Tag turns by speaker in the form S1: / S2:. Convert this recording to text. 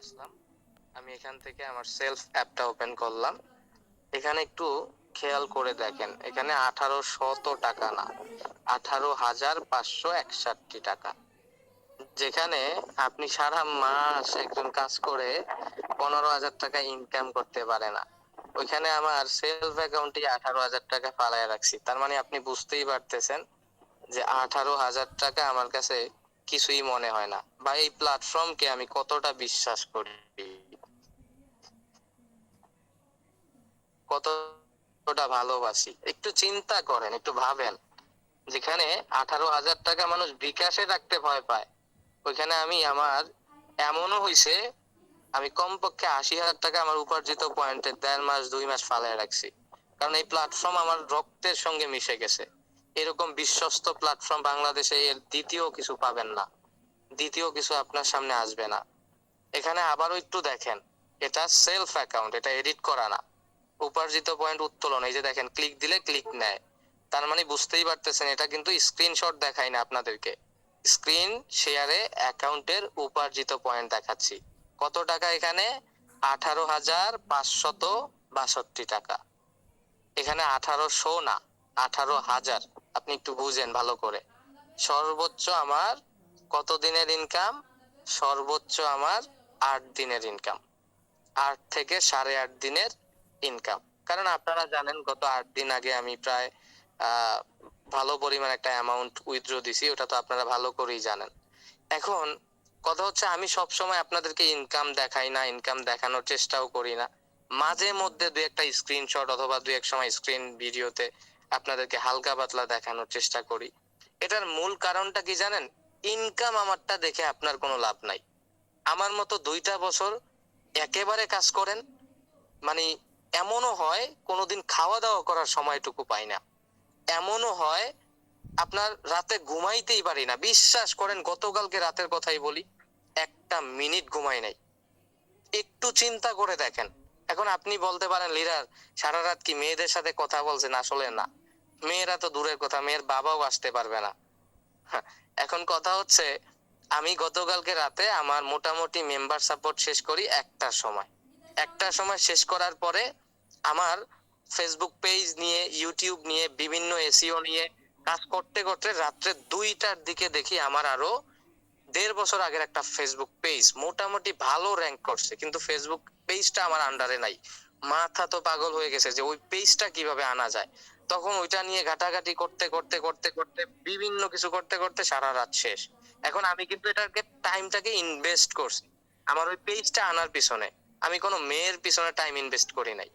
S1: আসলাম। আমি এখান থেকে আমার সেলফ অ্যাপটা ওপেন করলাম। এখানে একটু খেয়াল করে দেখেন, এখানে আঠারো শত টাকা না, আঠারো হাজার পাঁচশো একষট্টি টাকা। যেখানে আপনি সারা মাস একজন কাজ করে পনেরো হাজার টাকা ইনকাম করতে পারে না। ওইখানে আমার সেলফ অ্যাকাউন্টে আঠারো হাজার টাকা ফালায় রাখছি। তার মানে আপনি বুঝতেই পারতেছেন যে আঠারো হাজার টাকা আমার কাছে কিছুই মনে হয় না। বা এই প্ল্যাটফর্মকে আমি কতটা বিশ্বাস করি? কতটা ভালোবাসি? একটু চিন্তা করেন, একটু ভাবেন। যেখানে আঠারো হাজার টাকা মানুষ বিকাশে রাখতে ভয় পায়, ওইখানে আমি আমার এমনও হইছে, আমি কমপক্ষে আশি হাজার টাকা আমার উপার্জিত পয়েন্টে দেড় মাস, দুই মাস ফালায় রাখছি। কারণ এই প্ল্যাটফর্ম আমার রক্তের সঙ্গে মিশে গেছে। এরকম বিশ্বস্ত প্ল্যাটফর্ম বাংলাদেশে এর দ্বিতীয় কিছু পাবেন না। দ্বিতীয় কিছু আপনার সামনে আসবে না। এখানে আবারও একটু দেখেন, এটা সেলফ অ্যাকাউন্ট এটা এডিট করা না। উপার্জিত পয়েন্ট উত্তোলন, এই যে দেখেন ক্লিক দিলে ক্লিক নেয়। তার মানে বুঝতেই পারতেছেন, এটা কিন্তু স্ক্রিনশট দেখাই না আপনাদেরকে। স্ক্রিন শেয়ারে অ্যাকাউন্টের উপার্জিত পয়েন্ট দেখাচ্ছি। কত টাকা এখানে? আঠারো হাজার পাঁচশত বাষট্টি টাকা। এখানে আঠারোশো না, আঠারো হাজার। আপনি একটু বুঝেন ভালো করে। সর্বোচ্চ আমার কত দিনের ইনকাম সর্বোচ্চ আমার আট দিনের ইনকাম আট থেকে সাড়ে আট দিনের ইনকাম কারণ আপনারা জানেন, গত আট দিন আগে আমি প্রায় ভালো পরিমাণ একটা অ্যামাউন্ট উইথড্র দিছি, ওটা তো আপনারা ভালো করেই জানেন। এখন কথা হচ্ছে, আমি সব সময় আপনাদেরকে ইনকাম দেখাই না ইনকাম দেখানোর চেষ্টাও করি না। মাঝে মধ্যে দুই একটা স্ক্রিনশট অথবা দুই এক সময় স্ক্রিন ভিডিওতে আপনাদেরকে হালকা পাতলা দেখানোর চেষ্টা করি। এটার মূল কারণটা কি জানেন? ইনকাম আমারটা দেখে আপনার কোনো লাভ নাই। আমার মতো দুইটা বছর একেবারে কাজ করেন মানে এমনও হয় কোনোদিন খাওয়া দাওয়া করার সময়টুকু পাই না। এমনও হয় আপনার রাতে ঘুমাইতেই পারি না। বিশ্বাস করেন, গতকালকে রাতের কথাই বলি, একটা মিনিট ঘুমাই নাই। একটু চিন্তা করে দেখেন। এখন আপনি বলতে পারেন লিডার সারা রাত কি মেয়েদের সাথে কথা বলছেন? আসলে না। মেয়েরা তো দূরের কথা, মেয়ের বাবাও আসতে পারবে না। এখন কথা হচ্ছে, আমি গতকালকে রাতে আমার মোটামুটি মেম্বার সাপোর্ট শেষ করি একটার সময়। একটার সময় শেষ করার পরে আমার ফেসবুক পেজ নিয়ে ইউটিউব নিয়ে, বিভিন্ন এসিও নিয়ে কাজ করতে করতে রাত্রে দুইটার দিকে দেখি আমার আরও দেড় বছর আগের একটা ফেসবুক পেজ মোটামুটি ভালো র্যাঙ্ক করছে, কিন্তু ফেসবুক পেজটা আমার আন্ডারে নাই। মাথা তো পাগল হয়ে গেছে যে ওই পেজটা কীভাবে আনা যায়? তখন ওইটা নিয়ে ঘাটাঘাটি করতে করতে করতে করতে, বিভিন্ন কিছু করতে করতে সারা রাত শেষ। এখন আমি কিন্তু এটাকে টাইমটাকে ইনভেস্ট করছি। আমার ওই পেজটা আনার পিছনে। আমি কোনো মেয়ের পিছনে টাইম ইনভেস্ট করি নাই।